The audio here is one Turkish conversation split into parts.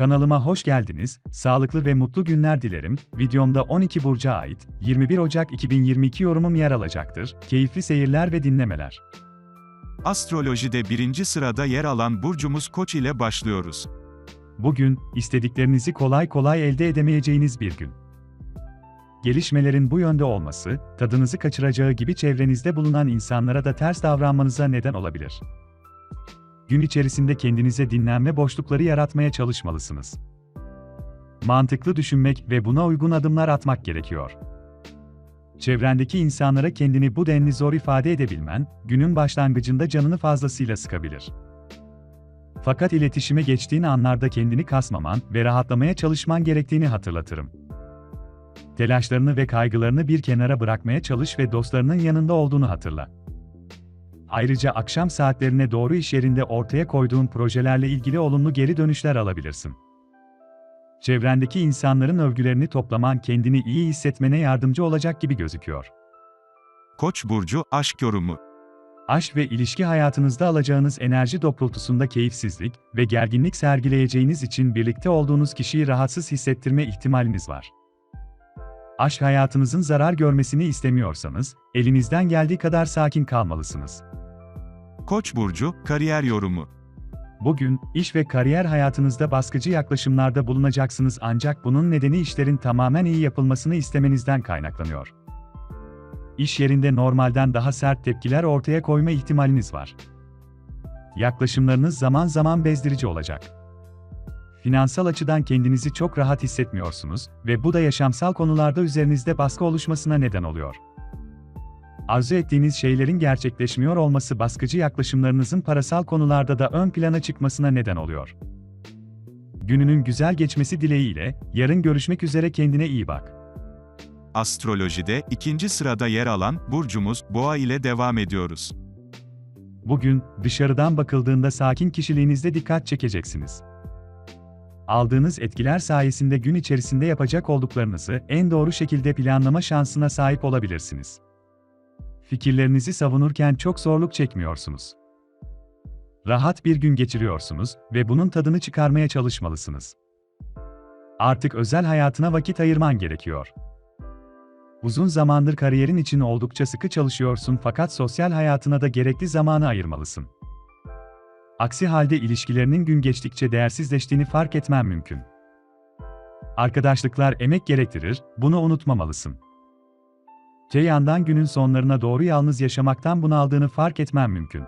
Kanalıma hoş geldiniz. Sağlıklı ve mutlu günler dilerim. Videomda 12 burca ait 21 Ocak 2022 yorumum yer alacaktır. Keyifli seyirler ve dinlemeler. Astrolojide birinci sırada yer alan burcumuz Koç ile başlıyoruz. Bugün istediklerinizi kolay kolay elde edemeyeceğiniz bir gün. Gelişmelerin bu yönde olması, tadınızı kaçıracağı gibi çevrenizde bulunan insanlara da ters davranmanıza neden olabilir. Gün içerisinde kendinize dinlenme boşlukları yaratmaya çalışmalısınız. Mantıklı düşünmek ve buna uygun adımlar atmak gerekiyor. Çevrendeki insanlara kendini bu denli zor ifade edebilmen, günün başlangıcında canını fazlasıyla sıkabilir. Fakat iletişime geçtiğin anlarda kendini kasmaman ve rahatlamaya çalışman gerektiğini hatırlatırım. Telaşlarını ve kaygılarını bir kenara bırakmaya çalış ve dostlarının yanında olduğunu hatırla. Ayrıca akşam saatlerine doğru iş yerinde ortaya koyduğun projelerle ilgili olumlu geri dönüşler alabilirsin. Çevrendeki insanların övgülerini toplaman kendini iyi hissetmene yardımcı olacak gibi gözüküyor. Koç burcu aşk yorumu. Aşk ve ilişki hayatınızda alacağınız enerji doğrultusunda keyifsizlik ve gerginlik sergileyeceğiniz için birlikte olduğunuz kişiyi rahatsız hissettirme ihtimaliniz var. Aşk hayatınızın zarar görmesini istemiyorsanız, elinizden geldiği kadar sakin kalmalısınız. Koç burcu kariyer yorumu. Bugün, iş ve kariyer hayatınızda baskıcı yaklaşımlarda bulunacaksınız ancak bunun nedeni işlerin tamamen iyi yapılmasını istemenizden kaynaklanıyor. İş yerinde normalden daha sert tepkiler ortaya koyma ihtimaliniz var. Yaklaşımlarınız zaman zaman bezdirici olacak. Finansal açıdan kendinizi çok rahat hissetmiyorsunuz ve bu da yaşamsal konularda üzerinizde baskı oluşmasına neden oluyor. Arzu ettiğiniz şeylerin gerçekleşmiyor olması baskıcı yaklaşımlarınızın parasal konularda da ön plana çıkmasına neden oluyor. Gününün güzel geçmesi dileğiyle, yarın görüşmek üzere kendine iyi bak. Astrolojide ikinci sırada yer alan burcumuz Boğa ile devam ediyoruz. Bugün, dışarıdan bakıldığında sakin kişiliğinizde dikkat çekeceksiniz. Aldığınız etkiler sayesinde gün içerisinde yapacak olduklarınızı en doğru şekilde planlama şansına sahip olabilirsiniz. Fikirlerinizi savunurken çok zorluk çekmiyorsunuz. Rahat bir gün geçiriyorsunuz ve bunun tadını çıkarmaya çalışmalısınız. Artık özel hayatına vakit ayırman gerekiyor. Uzun zamandır kariyerin için oldukça sıkı çalışıyorsun fakat sosyal hayatına da gerekli zamanı ayırmalısın. Aksi halde ilişkilerinin gün geçtikçe değersizleştiğini fark etmen mümkün. Arkadaşlıklar emek gerektirir, bunu unutmamalısın. Yandan günün sonlarına doğru yalnız yaşamaktan bunaldığını fark etmen mümkün.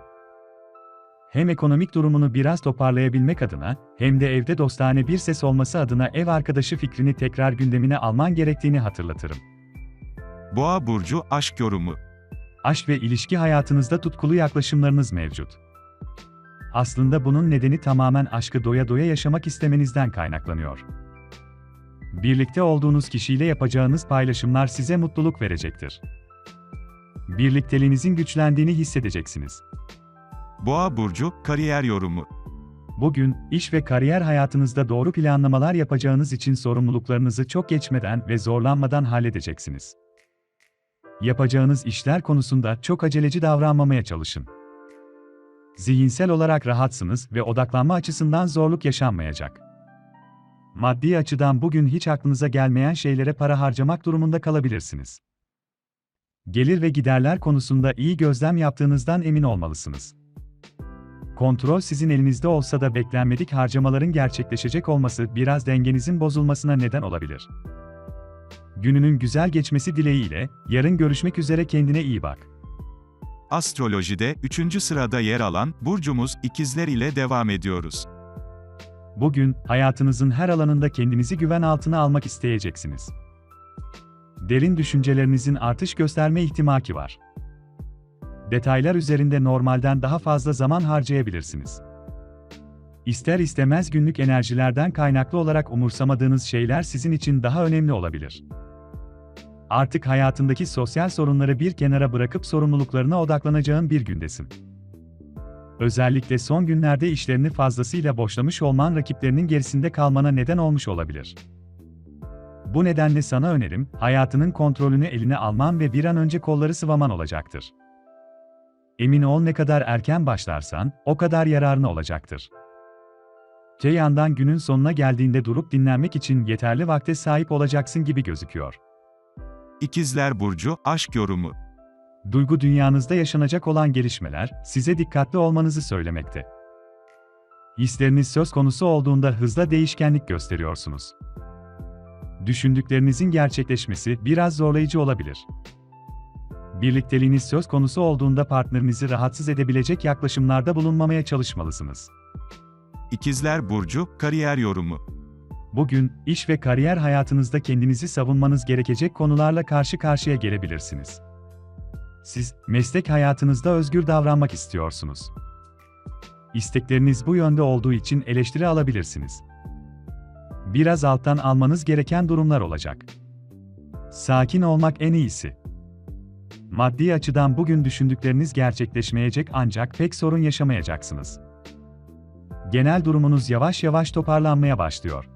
Hem ekonomik durumunu biraz toparlayabilmek adına, hem de evde dostane bir ses olması adına ev arkadaşı fikrini tekrar gündemine alman gerektiğini hatırlatırım. Boğa burcu aşk yorumu. Aşk ve ilişki hayatınızda tutkulu yaklaşımlarınız mevcut. Aslında bunun nedeni tamamen aşkı doya doya yaşamak istemenizden kaynaklanıyor. Birlikte olduğunuz kişiyle yapacağınız paylaşımlar size mutluluk verecektir. Birlikteliğinizin güçlendiğini hissedeceksiniz. Boğa burcu kariyer yorumu. Bugün, iş ve kariyer hayatınızda doğru planlamalar yapacağınız için sorumluluklarınızı çok geçmeden ve zorlanmadan halledeceksiniz. Yapacağınız işler konusunda çok aceleci davranmamaya çalışın. Zihinsel olarak rahatsınız ve odaklanma açısından zorluk yaşanmayacak. Maddi açıdan bugün hiç aklınıza gelmeyen şeylere para harcamak durumunda kalabilirsiniz. Gelir ve giderler konusunda iyi gözlem yaptığınızdan emin olmalısınız. Kontrol sizin elinizde olsa da beklenmedik harcamaların gerçekleşecek olması biraz dengenizin bozulmasına neden olabilir. Gününün güzel geçmesi dileğiyle, yarın görüşmek üzere kendine iyi bak. Astrolojide üçüncü sırada yer alan burcumuz ikizler ile devam ediyoruz. Bugün, hayatınızın her alanında kendinizi güven altına almak isteyeceksiniz. Derin düşüncelerinizin artış gösterme ihtimali var. Detaylar üzerinde normalden daha fazla zaman harcayabilirsiniz. İster istemez günlük enerjilerden kaynaklı olarak umursamadığınız şeyler sizin için daha önemli olabilir. Artık hayatındaki sosyal sorunları bir kenara bırakıp sorumluluklarına odaklanacağın bir gündesin. Özellikle son günlerde işlerini fazlasıyla boşlamış olman rakiplerinin gerisinde kalmana neden olmuş olabilir. Bu nedenle sana önerim, hayatının kontrolünü eline alman ve bir an önce kolları sıvaman olacaktır. Emin ol ne kadar erken başlarsan, o kadar yararına olacaktır. Te yandan günün sonuna geldiğinde durup dinlenmek için yeterli vakte sahip olacaksın gibi gözüküyor. İkizler Burcu, aşk yorumu. Duygu dünyanızda yaşanacak olan gelişmeler size dikkatli olmanızı söylemekte. Hisleriniz söz konusu olduğunda hızla değişkenlik gösteriyorsunuz. Düşündüklerinizin gerçekleşmesi biraz zorlayıcı olabilir. Birlikteliğiniz söz konusu olduğunda partnerinizi rahatsız edebilecek yaklaşımlarda bulunmamaya çalışmalısınız. İkizler Burcu, kariyer yorumu. Bugün, iş ve kariyer hayatınızda kendinizi savunmanız gerekecek konularla karşı karşıya gelebilirsiniz. Siz, meslek hayatınızda özgür davranmak istiyorsunuz. İstekleriniz bu yönde olduğu için eleştiri alabilirsiniz. Biraz alttan almanız gereken durumlar olacak. Sakin olmak en iyisi. Maddi açıdan bugün düşündükleriniz gerçekleşmeyecek ancak pek sorun yaşamayacaksınız. Genel durumunuz yavaş yavaş toparlanmaya başlıyor.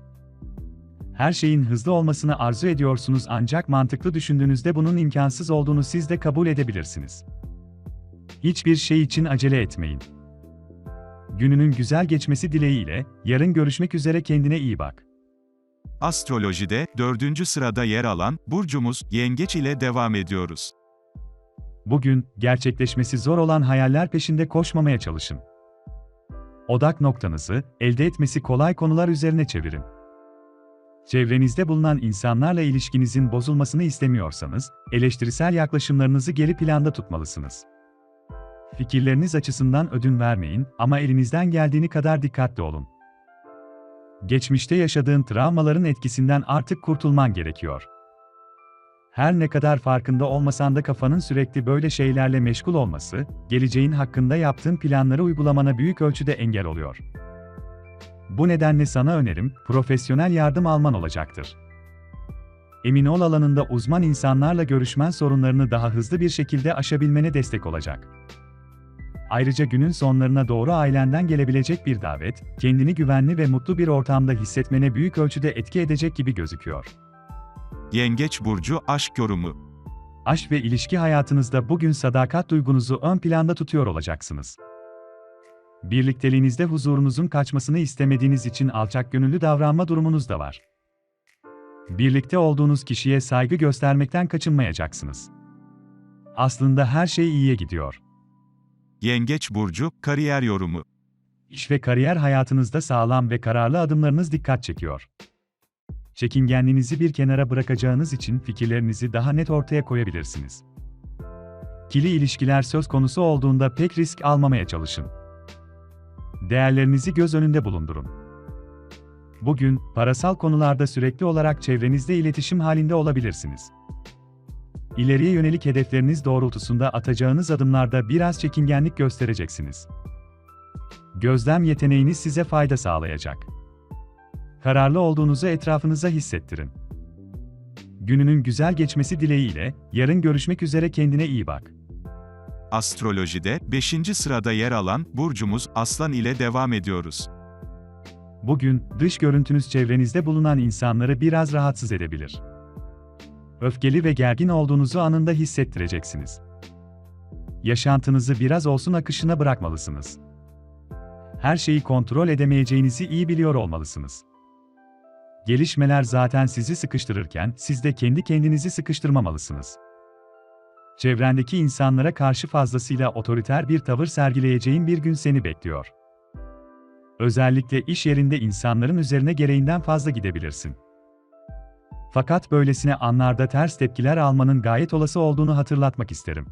Her şeyin hızlı olmasını arzu ediyorsunuz ancak mantıklı düşündüğünüzde bunun imkansız olduğunu siz de kabul edebilirsiniz. Hiçbir şey için acele etmeyin. Gününün güzel geçmesi dileğiyle, yarın görüşmek üzere kendine iyi bak. Astrolojide, dördüncü sırada yer alan, burcumuz, Yengeç ile devam ediyoruz. Bugün, gerçekleşmesi zor olan hayaller peşinde koşmamaya çalışın. Odak noktanızı, elde etmesi kolay konular üzerine çevirin. Çevrenizde bulunan insanlarla ilişkinizin bozulmasını istemiyorsanız, eleştirisel yaklaşımlarınızı geri planda tutmalısınız. Fikirleriniz açısından ödün vermeyin ama elinizden geldiğini kadar dikkatli olun. Geçmişte yaşadığın travmaların etkisinden artık kurtulman gerekiyor. Her ne kadar farkında olmasan da kafanın sürekli böyle şeylerle meşgul olması, geleceğin hakkında yaptığın planları uygulamana büyük ölçüde engel oluyor. Bu nedenle sana önerim, profesyonel yardım alman olacaktır. Emin ol alanında uzman insanlarla görüşmen sorunlarını daha hızlı bir şekilde aşabilmene destek olacak. Ayrıca günün sonlarına doğru ailenden gelebilecek bir davet, kendini güvenli ve mutlu bir ortamda hissetmene büyük ölçüde etki edecek gibi gözüküyor. Yengeç Burcu, aşk yorumu. Aşk ve ilişki hayatınızda bugün sadakat duygunuzu ön planda tutuyor olacaksınız. Birlikteliğinizde huzurunuzun kaçmasını istemediğiniz için alçak gönüllü davranma durumunuz da var. Birlikte olduğunuz kişiye saygı göstermekten kaçınmayacaksınız. Aslında her şey iyiye gidiyor. Yengeç Burcu, kariyer yorumu. İş ve kariyer hayatınızda sağlam ve kararlı adımlarınız dikkat çekiyor. Çekingenliğinizi bir kenara bırakacağınız için fikirlerinizi daha net ortaya koyabilirsiniz. Kili ilişkiler söz konusu olduğunda pek risk almamaya çalışın. Değerlerinizi göz önünde bulundurun. Bugün, parasal konularda sürekli olarak çevrenizde iletişim halinde olabilirsiniz. İleriye yönelik hedefleriniz doğrultusunda atacağınız adımlarda biraz çekingenlik göstereceksiniz. Gözlem yeteneğiniz size fayda sağlayacak. Kararlı olduğunuzu etrafınıza hissettirin. Gününün güzel geçmesi dileğiyle, yarın görüşmek üzere kendine iyi bak. Astrolojide, 5. sırada yer alan, burcumuz, Aslan ile devam ediyoruz. Bugün, dış görüntünüz çevrenizde bulunan insanları biraz rahatsız edebilir. Öfkeli ve gergin olduğunuzu anında hissettireceksiniz. Yaşantınızı biraz olsun akışına bırakmalısınız. Her şeyi kontrol edemeyeceğinizi iyi biliyor olmalısınız. Gelişmeler zaten sizi sıkıştırırken siz de kendi kendinizi sıkıştırmamalısınız. Çevrendeki insanlara karşı fazlasıyla otoriter bir tavır sergileyeceğin bir gün seni bekliyor. Özellikle iş yerinde insanların üzerine gereğinden fazla gidebilirsin. Fakat böylesine anlarda ters tepkiler almanın gayet olası olduğunu hatırlatmak isterim.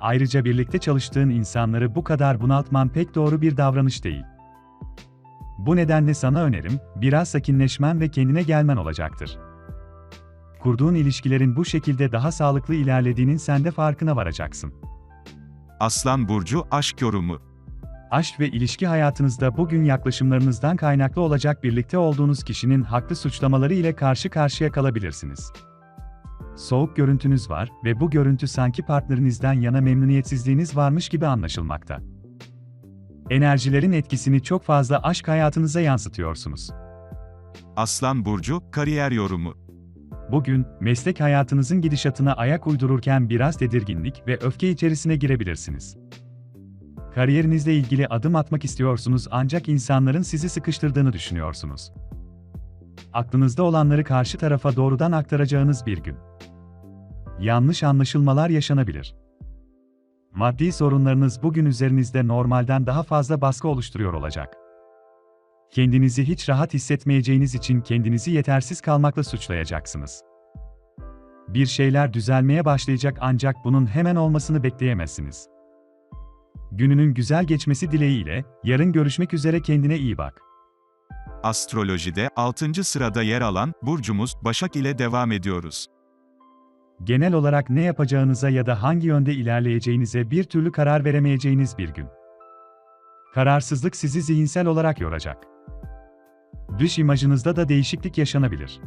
Ayrıca birlikte çalıştığın insanları bu kadar bunaltman pek doğru bir davranış değil. Bu nedenle sana önerim, biraz sakinleşmen ve kendine gelmen olacaktır. Kurduğun ilişkilerin bu şekilde daha sağlıklı ilerlediğinin sen de farkına varacaksın. Aslan Burcu, aşk yorumu. Aşk ve ilişki hayatınızda bugün yaklaşımlarınızdan kaynaklı olacak birlikte olduğunuz kişinin haklı suçlamaları ile karşı karşıya kalabilirsiniz. Soğuk görüntünüz var ve bu görüntü sanki partnerinizden yana memnuniyetsizliğiniz varmış gibi anlaşılmakta. Enerjilerin etkisini çok fazla aşk hayatınıza yansıtıyorsunuz. Aslan Burcu, kariyer yorumu. Bugün, meslek hayatınızın gidişatına ayak uydururken biraz tedirginlik ve öfke içerisine girebilirsiniz. Kariyerinizle ilgili adım atmak istiyorsunuz ancak insanların sizi sıkıştırdığını düşünüyorsunuz. Aklınızda olanları karşı tarafa doğrudan aktaracağınız bir gün. Yanlış anlaşılmalar yaşanabilir. Maddi sorunlarınız bugün üzerinizde normalden daha fazla baskı oluşturuyor olacak. Kendinizi hiç rahat hissetmeyeceğiniz için kendinizi yetersiz kalmakla suçlayacaksınız. Bir şeyler düzelmeye başlayacak ancak bunun hemen olmasını bekleyemezsiniz. Gününün güzel geçmesi dileğiyle, yarın görüşmek üzere kendine iyi bak. Astrolojide 6. sırada yer alan burcumuz Başak ile devam ediyoruz. Genel olarak ne yapacağınıza ya da hangi yönde ilerleyeceğinize bir türlü karar veremeyeceğiniz bir gün. Kararsızlık sizi zihinsel olarak yoracak. Dış imajınızda da değişiklik yaşanabilir.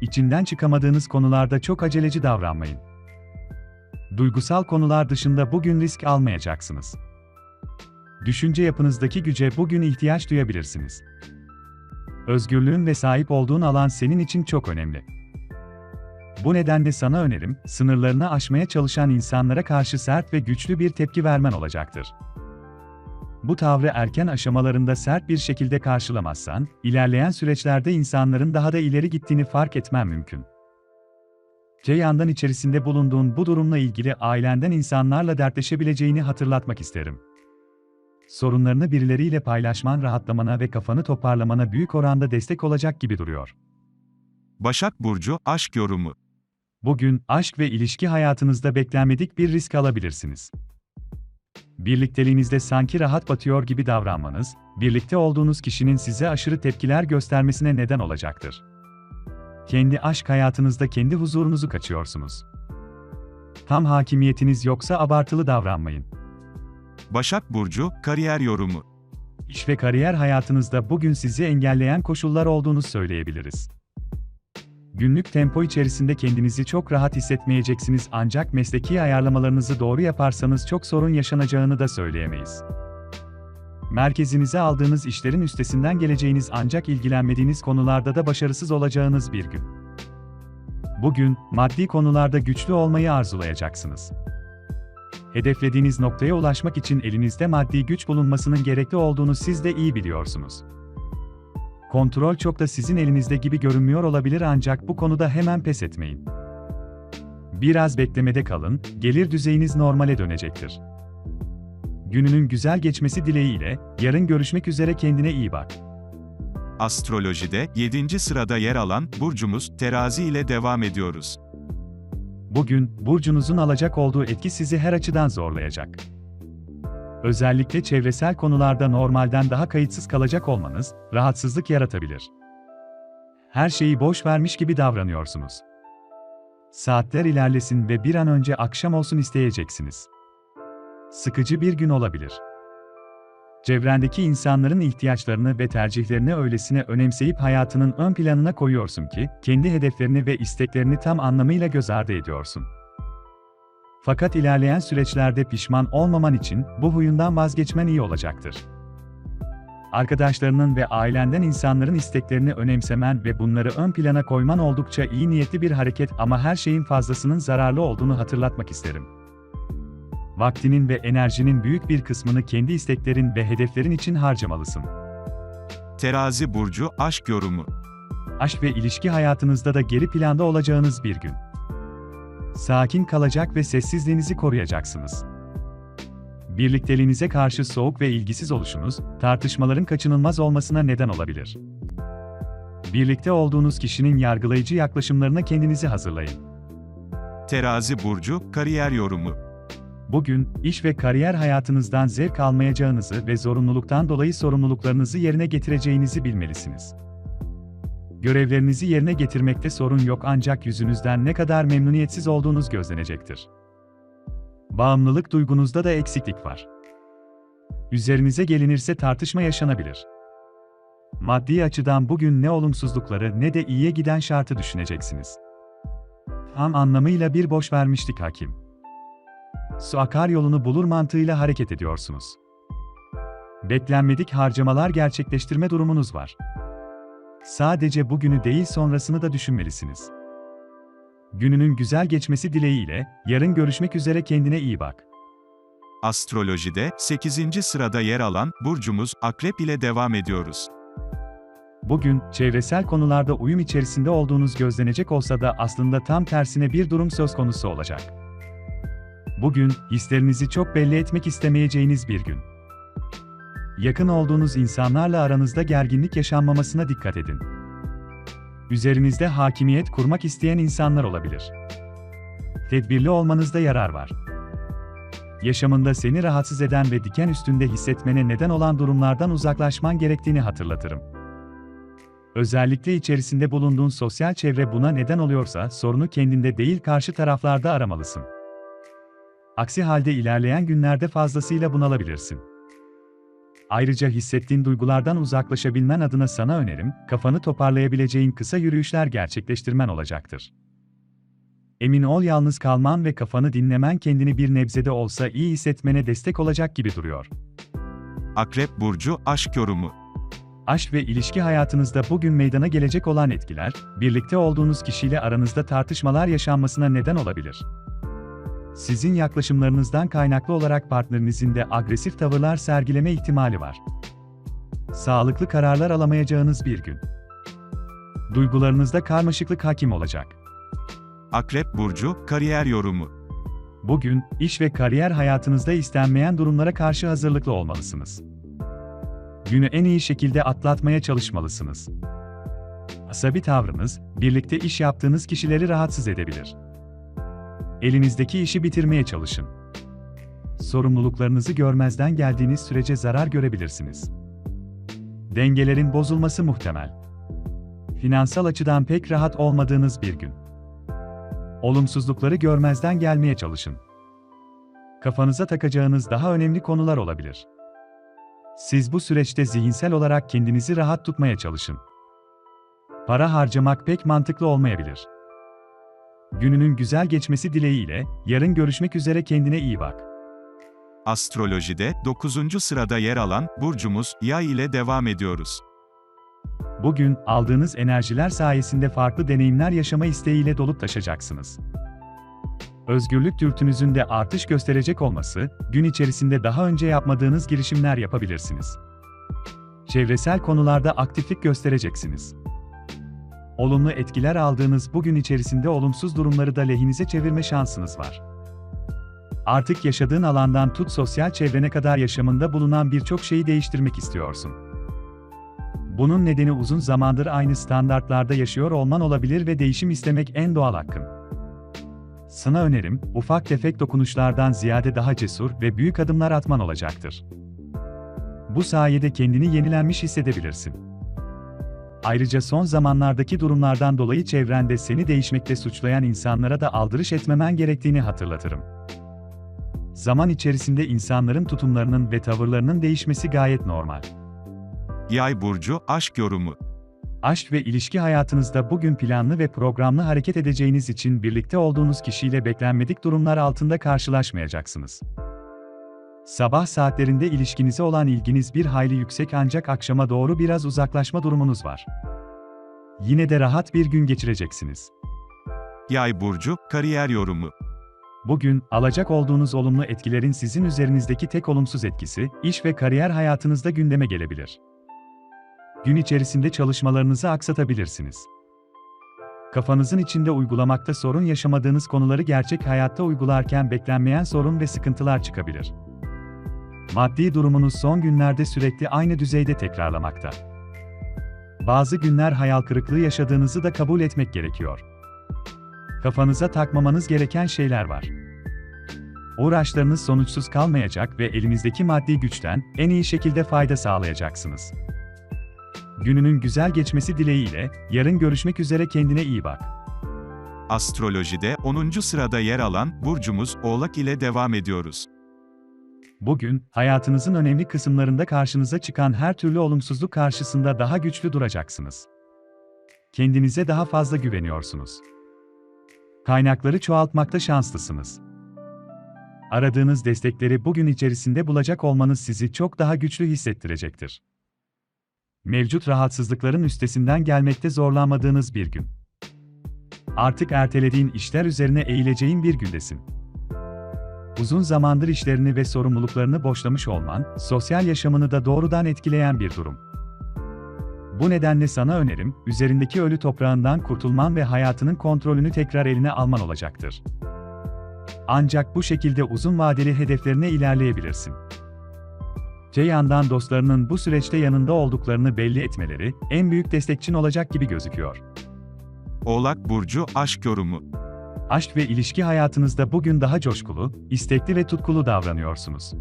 İçinden çıkamadığınız konularda çok aceleci davranmayın. Duygusal konular dışında bugün risk almayacaksınız. Düşünce yapınızdaki güce bugün ihtiyaç duyabilirsiniz. Özgürlüğün ve sahip olduğun alan senin için çok önemli. Bu nedenle sana önerim, sınırlarını aşmaya çalışan insanlara karşı sert ve güçlü bir tepki vermen olacaktır. Bu tavrı erken aşamalarında sert bir şekilde karşılamazsan, ilerleyen süreçlerde insanların daha da ileri gittiğini fark etmen mümkün. Te yandan içerisinde bulunduğun bu durumla ilgili ailenden insanlarla dertleşebileceğini hatırlatmak isterim. Sorunlarını birileriyle paylaşman rahatlamana ve kafanı toparlamana büyük oranda destek olacak gibi duruyor. Başak Burcu, aşk yorumu. Bugün, aşk ve ilişki hayatınızda beklenmedik bir risk alabilirsiniz. Birlikteliğinizde sanki rahat batıyor gibi davranmanız, birlikte olduğunuz kişinin size aşırı tepkiler göstermesine neden olacaktır. Kendi aşk hayatınızda kendi huzurunuzu kaçıyorsunuz. Tam hakimiyetiniz yoksa abartılı davranmayın. Başak Burcu, kariyer yorumu. İş ve kariyer hayatınızda bugün sizi engelleyen koşullar olduğunu söyleyebiliriz. Günlük tempo içerisinde kendinizi çok rahat hissetmeyeceksiniz ancak mesleki ayarlamalarınızı doğru yaparsanız çok sorun yaşanacağını da söyleyemeyiz. Merkezinize aldığınız işlerin üstesinden geleceğiniz ancak ilgilenmediğiniz konularda da başarısız olacağınız bir gün. Bugün, maddi konularda güçlü olmayı arzulayacaksınız. Hedeflediğiniz noktaya ulaşmak için elinizde maddi güç bulunmasının gerekli olduğunu siz de iyi biliyorsunuz. Kontrol çok da sizin elinizde gibi görünmüyor olabilir ancak bu konuda hemen pes etmeyin. Biraz beklemede kalın, gelir düzeyiniz normale dönecektir. Gününün güzel geçmesi dileğiyle, yarın görüşmek üzere kendine iyi bak. Astrolojide 7. sırada yer alan burcumuz Terazi ile devam ediyoruz. Bugün, burcunuzun alacak olduğu etki sizi her açıdan zorlayacak. Özellikle çevresel konularda normalden daha kayıtsız kalacak olmanız, rahatsızlık yaratabilir. Her şeyi boş vermiş gibi davranıyorsunuz. Saatler ilerlesin ve bir an önce akşam olsun isteyeceksiniz. Sıkıcı bir gün olabilir. Çevrendeki insanların ihtiyaçlarını ve tercihlerini öylesine önemseyip hayatının ön planına koyuyorsun ki, kendi hedeflerini ve isteklerini tam anlamıyla göz ardı ediyorsun. Fakat ilerleyen süreçlerde pişman olmaman için bu huyundan vazgeçmen iyi olacaktır. Arkadaşlarının ve ailenden insanların isteklerini önemsemen ve bunları ön plana koyman oldukça iyi niyetli bir hareket ama her şeyin fazlasının zararlı olduğunu hatırlatmak isterim. Vaktinin ve enerjinin büyük bir kısmını kendi isteklerin ve hedeflerin için harcamalısın. Terazi Burcu, aşk yorumu. Aşk ve ilişki hayatınızda da geri planda olacağınız bir gün. Sakin kalacak ve sessizliğinizi koruyacaksınız. Birlikteliğinize karşı soğuk ve ilgisiz oluşunuz, tartışmaların kaçınılmaz olmasına neden olabilir. Birlikte olduğunuz kişinin yargılayıcı yaklaşımlarına kendinizi hazırlayın. Terazi Burcu, kariyer yorumu. Bugün, iş ve kariyer hayatınızdan zevk almayacağınızı ve zorunluluktan dolayı sorumluluklarınızı yerine getireceğinizi bilmelisiniz. Görevlerinizi yerine getirmekte sorun yok ancak yüzünüzden ne kadar memnuniyetsiz olduğunuz gözlenecektir. Bağımlılık duygunuzda da eksiklik var. Üzerinize gelinirse tartışma yaşanabilir. Maddi açıdan bugün ne olumsuzlukları ne de iyiye giden şartı düşüneceksiniz. Tam anlamıyla bir boş vermiştik hakim. Su akar yolunu bulur mantığıyla hareket ediyorsunuz. Beklenmedik harcamalar gerçekleştirme durumunuz var. Sadece bugünü değil sonrasını da düşünmelisiniz. Gününün güzel geçmesi dileğiyle, yarın görüşmek üzere kendine iyi bak. Astrolojide 8. sırada yer alan burcumuz Akrep ile devam ediyoruz. Bugün, çevresel konularda uyum içerisinde olduğunuz gözlenecek olsa da aslında tam tersine bir durum söz konusu olacak. Bugün, hislerinizi çok belli etmek istemeyeceğiniz bir gün. Yakın olduğunuz insanlarla aranızda gerginlik yaşanmamasına dikkat edin. Üzerinizde hakimiyet kurmak isteyen insanlar olabilir. Tedbirli olmanızda yarar var. Yaşamında seni rahatsız eden ve diken üstünde hissetmene neden olan durumlardan uzaklaşman gerektiğini hatırlatırım. Özellikle içerisinde bulunduğun sosyal çevre buna neden oluyorsa sorunu kendinde değil karşı taraflarda aramalısın. Aksi halde ilerleyen günlerde fazlasıyla bunalabilirsin. Ayrıca hissettiğin duygulardan uzaklaşabilmen adına sana önerim, kafanı toparlayabileceğin kısa yürüyüşler gerçekleştirmen olacaktır. Emin ol yalnız kalman ve kafanı dinlemen kendini bir nebzede olsa iyi hissetmene destek olacak gibi duruyor. Akrep burcu aşk yorumu. Aşk ve ilişki hayatınızda bugün meydana gelecek olan etkiler, birlikte olduğunuz kişiyle aranızda tartışmalar yaşanmasına neden olabilir. Sizin yaklaşımlarınızdan kaynaklı olarak partnerinizin de agresif tavırlar sergileme ihtimali var. Sağlıklı kararlar alamayacağınız bir gün. Duygularınızda karmaşıklık hakim olacak. Akrep burcu kariyer yorumu. Bugün, iş ve kariyer hayatınızda istenmeyen durumlara karşı hazırlıklı olmalısınız. Günü en iyi şekilde atlatmaya çalışmalısınız. Asabi tavrınız, birlikte iş yaptığınız kişileri rahatsız edebilir. Elinizdeki işi bitirmeye çalışın. Sorumluluklarınızı görmezden geldiğiniz sürece zarar görebilirsiniz. Dengelerin bozulması muhtemel. Finansal açıdan pek rahat olmadığınız bir gün. Olumsuzlukları görmezden gelmeye çalışın. Kafanıza takacağınız daha önemli konular olabilir. Siz bu süreçte zihinsel olarak kendinizi rahat tutmaya çalışın. Para harcamak pek mantıklı olmayabilir. Gününün güzel geçmesi dileğiyle, yarın görüşmek üzere kendine iyi bak. Astrolojide 9. sırada yer alan burcumuz Yay ile devam ediyoruz. Bugün, aldığınız enerjiler sayesinde farklı deneyimler yaşama isteğiyle dolup taşacaksınız. Özgürlük dürtünüzün de artış gösterecek olması, gün içerisinde daha önce yapmadığınız girişimler yapabilirsiniz. Çevresel konularda aktiflik göstereceksiniz. Olumlu etkiler aldığınız bugün içerisinde olumsuz durumları da lehinize çevirme şansınız var. Artık yaşadığın alandan tut sosyal çevrene kadar yaşamında bulunan birçok şeyi değiştirmek istiyorsun. Bunun nedeni uzun zamandır aynı standartlarda yaşıyor olman olabilir ve değişim istemek en doğal hakkın. Sana önerim, ufak tefek dokunuşlardan ziyade daha cesur ve büyük adımlar atman olacaktır. Bu sayede kendini yenilenmiş hissedebilirsin. Ayrıca son zamanlardaki durumlardan dolayı çevrende seni değişmekte suçlayan insanlara da aldırış etmemen gerektiğini hatırlatırım. Zaman içerisinde insanların tutumlarının ve tavırlarının değişmesi gayet normal. Yay burcu aşk yorumu. Aşk ve ilişki hayatınızda bugün planlı ve programlı hareket edeceğiniz için birlikte olduğunuz kişiyle beklenmedik durumlar altında karşılaşmayacaksınız. Sabah saatlerinde ilişkinize olan ilginiz bir hayli yüksek ancak akşama doğru biraz uzaklaşma durumunuz var. Yine de rahat bir gün geçireceksiniz. Yay burcu kariyer yorumu. Bugün, alacak olduğunuz olumlu etkilerin sizin üzerinizdeki tek olumsuz etkisi, iş ve kariyer hayatınızda gündeme gelebilir. Gün içerisinde çalışmalarınızı aksatabilirsiniz. Kafanızın içinde uygulamakta sorun yaşamadığınız konuları gerçek hayatta uygularken beklenmeyen sorun ve sıkıntılar çıkabilir. Maddi durumunuz son günlerde sürekli aynı düzeyde tekrarlamakta. Bazı günler hayal kırıklığı yaşadığınızı da kabul etmek gerekiyor. Kafanıza takmamanız gereken şeyler var. Uğraşlarınız sonuçsuz kalmayacak ve elinizdeki maddi güçten en iyi şekilde fayda sağlayacaksınız. Gününün güzel geçmesi dileğiyle, yarın görüşmek üzere kendine iyi bak. Astrolojide 10. sırada yer alan burcumuz Oğlak ile devam ediyoruz. Bugün, hayatınızın önemli kısımlarında karşınıza çıkan her türlü olumsuzluk karşısında daha güçlü duracaksınız. Kendinize daha fazla güveniyorsunuz. Kaynakları çoğaltmakta şanslısınız. Aradığınız destekleri bugün içerisinde bulacak olmanız sizi çok daha güçlü hissettirecektir. Mevcut rahatsızlıkların üstesinden gelmekte zorlanmadığınız bir gün. Artık ertelediğin işler üzerine eğileceğin bir gündesin. Uzun zamandır işlerini ve sorumluluklarını boşlamış olman, sosyal yaşamını da doğrudan etkileyen bir durum. Bu nedenle sana önerim, üzerindeki ölü toprağından kurtulman ve hayatının kontrolünü tekrar eline alman olacaktır. Ancak bu şekilde uzun vadeli hedeflerine ilerleyebilirsin. Te yandan dostlarının bu süreçte yanında olduklarını belli etmeleri, en büyük destekçin olacak gibi gözüküyor. Oğlak Burcu, aşk yorumu. Aşk ve ilişki hayatınızda bugün daha coşkulu, istekli ve tutkulu davranıyorsunuz.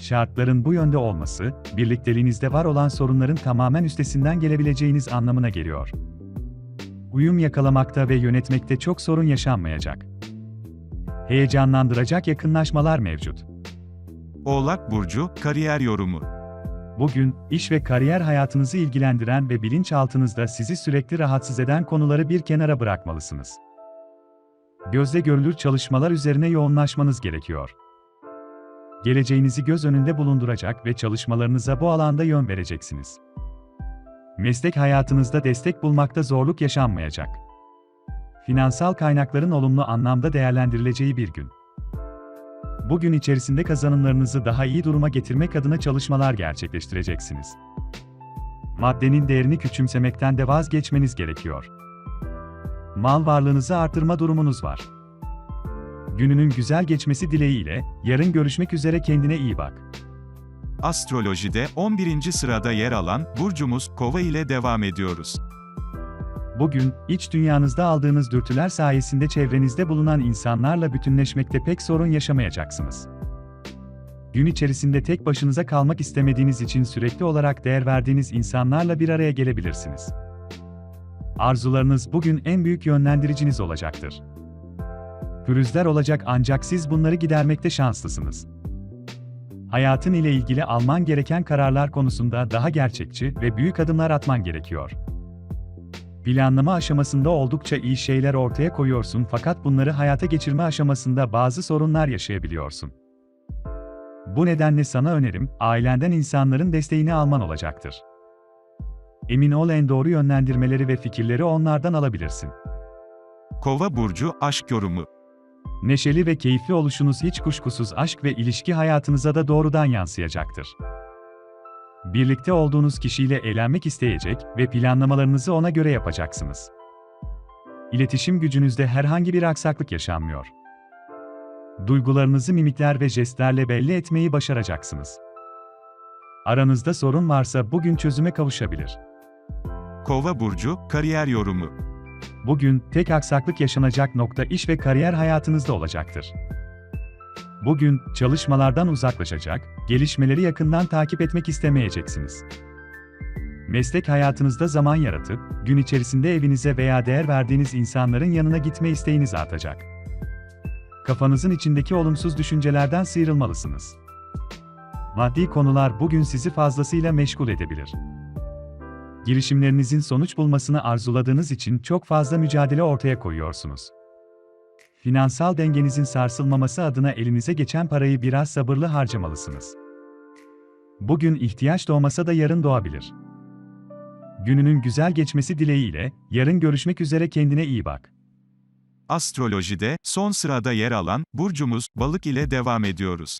Şartların bu yönde olması, birlikteliğinizde var olan sorunların tamamen üstesinden gelebileceğiniz anlamına geliyor. Uyum yakalamakta ve yönetmekte çok sorun yaşanmayacak. Heyecanlandıracak yakınlaşmalar mevcut. Oğlak Burcu, kariyer yorumu. Bugün, iş ve kariyer hayatınızı ilgilendiren ve bilinçaltınızda sizi sürekli rahatsız eden konuları bir kenara bırakmalısınız. Gözle görülür çalışmalar üzerine yoğunlaşmanız gerekiyor. Geleceğinizi göz önünde bulunduracak ve çalışmalarınıza bu alanda yön vereceksiniz. Meslek hayatınızda destek bulmakta zorluk yaşanmayacak. Finansal kaynakların olumlu anlamda değerlendirileceği bir gün. Bugün içerisinde kazanımlarınızı daha iyi duruma getirmek adına çalışmalar gerçekleştireceksiniz. Maddenin değerini küçümsemekten de vazgeçmeniz gerekiyor. Mal varlığınızı artırma durumunuz var. Gününün güzel geçmesi dileğiyle, yarın görüşmek üzere kendine iyi bak. Astrolojide 11. sırada yer alan burcumuz Kova ile devam ediyoruz. Bugün, iç dünyanızda aldığınız dürtüler sayesinde çevrenizde bulunan insanlarla bütünleşmekte pek sorun yaşamayacaksınız. Gün içerisinde tek başınıza kalmak istemediğiniz için sürekli olarak değer verdiğiniz insanlarla bir araya gelebilirsiniz. Arzularınız bugün en büyük yönlendiriciniz olacaktır. Pürüzler olacak ancak siz bunları gidermekte şanslısınız. Hayatın ile ilgili alman gereken kararlar konusunda daha gerçekçi ve büyük adımlar atman gerekiyor. Planlama aşamasında oldukça iyi şeyler ortaya koyuyorsun fakat bunları hayata geçirme aşamasında bazı sorunlar yaşayabiliyorsun. Bu nedenle sana önerim, ailenden insanların desteğini alman olacaktır. Emin ol en doğru yönlendirmeleri ve fikirleri onlardan alabilirsin. Kova Burcu, aşk yorumu. Neşeli ve keyifli oluşunuz hiç kuşkusuz aşk ve ilişki hayatınıza da doğrudan yansıyacaktır. Birlikte olduğunuz kişiyle eğlenmek isteyecek ve planlamalarınızı ona göre yapacaksınız. İletişim gücünüzde herhangi bir aksaklık yaşanmıyor. Duygularınızı mimikler ve jestlerle belli etmeyi başaracaksınız. Aranızda sorun varsa bugün çözüme kavuşabilir. Kova Burcu, kariyer yorumu. Bugün tek aksaklık yaşanacak nokta iş ve kariyer hayatınızda olacaktır. Bugün çalışmalardan uzaklaşacak, gelişmeleri yakından takip etmek istemeyeceksiniz. Meslek hayatınızda zaman yaratıp, gün içerisinde evinize veya değer verdiğiniz insanların yanına gitme isteğiniz artacak. Kafanızın içindeki olumsuz düşüncelerden sıyrılmalısınız. Maddi konular bugün sizi fazlasıyla meşgul edebilir. Girişimlerinizin sonuç bulmasını arzuladığınız için çok fazla mücadele ortaya koyuyorsunuz. Finansal dengenizin sarsılmaması adına elinize geçen parayı biraz sabırlı harcamalısınız. Bugün ihtiyaç doğmasa da yarın doğabilir. Gününün güzel geçmesi dileğiyle, yarın görüşmek üzere kendine iyi bak. Astrolojide son sırada yer alan burcumuz Balık ile devam ediyoruz.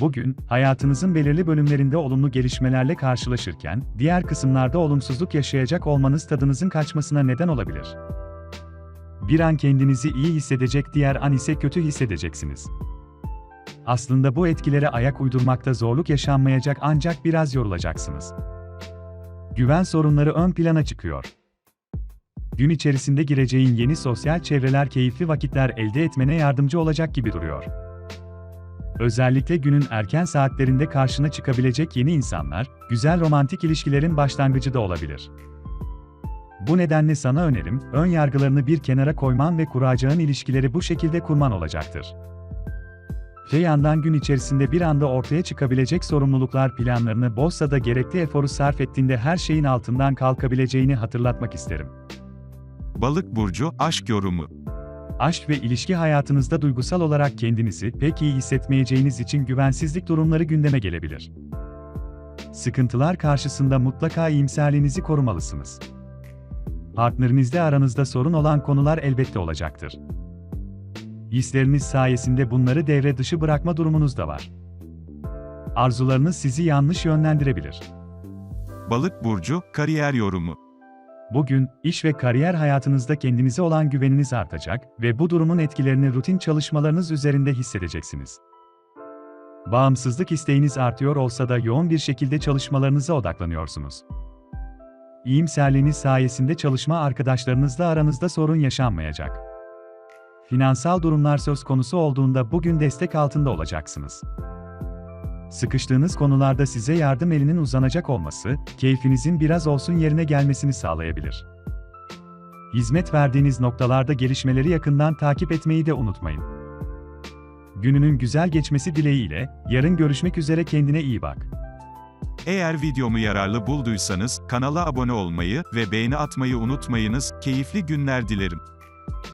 Bugün, hayatınızın belirli bölümlerinde olumlu gelişmelerle karşılaşırken, diğer kısımlarda olumsuzluk yaşayacak olmanız tadınızın kaçmasına neden olabilir. Bir an kendinizi iyi hissedecek, diğer an ise kötü hissedeceksiniz. Aslında bu etkilere ayak uydurmakta zorluk yaşanmayacak ancak biraz yorulacaksınız. Güven sorunları ön plana çıkıyor. Gün içerisinde gireceğin yeni sosyal çevreler keyifli vakitler elde etmene yardımcı olacak gibi duruyor. Özellikle günün erken saatlerinde karşına çıkabilecek yeni insanlar, güzel romantik ilişkilerin başlangıcı da olabilir. Bu nedenle sana önerim, ön yargılarını bir kenara koyman ve kuracağın ilişkileri bu şekilde kurman olacaktır. Te yandan gün içerisinde bir anda ortaya çıkabilecek sorumluluklar planlarını bozsa da gerekli eforu sarf ettiğinde her şeyin altından kalkabileceğini hatırlatmak isterim. Balık Burcu, aşk yorumu. Aşk ve ilişki hayatınızda duygusal olarak kendinizi pek iyi hissetmeyeceğiniz için güvensizlik durumları gündeme gelebilir. Sıkıntılar karşısında mutlaka iyimserliğinizi korumalısınız. Partnerinizle aranızda sorun olan konular elbette olacaktır. Hisleriniz sayesinde bunları devre dışı bırakma durumunuz da var. Arzularınız sizi yanlış yönlendirebilir. Balık burcu, kariyer yorumu. Bugün, iş ve kariyer hayatınızda kendinize olan güveniniz artacak ve bu durumun etkilerini rutin çalışmalarınız üzerinde hissedeceksiniz. Bağımsızlık isteğiniz artıyor olsa da yoğun bir şekilde çalışmalarınıza odaklanıyorsunuz. İyimserliğiniz sayesinde çalışma arkadaşlarınızla aranızda sorun yaşanmayacak. Finansal durumlar söz konusu olduğunda bugün destek altında olacaksınız. Sıkıştığınız konularda size yardım elinin uzanacak olması, keyfinizin biraz olsun yerine gelmesini sağlayabilir. Hizmet verdiğiniz noktalarda gelişmeleri yakından takip etmeyi de unutmayın. Gününün güzel geçmesi dileğiyle, yarın görüşmek üzere kendine iyi bak. Eğer videomu yararlı bulduysanız, kanala abone olmayı ve beğeni atmayı unutmayınız, keyifli günler dilerim.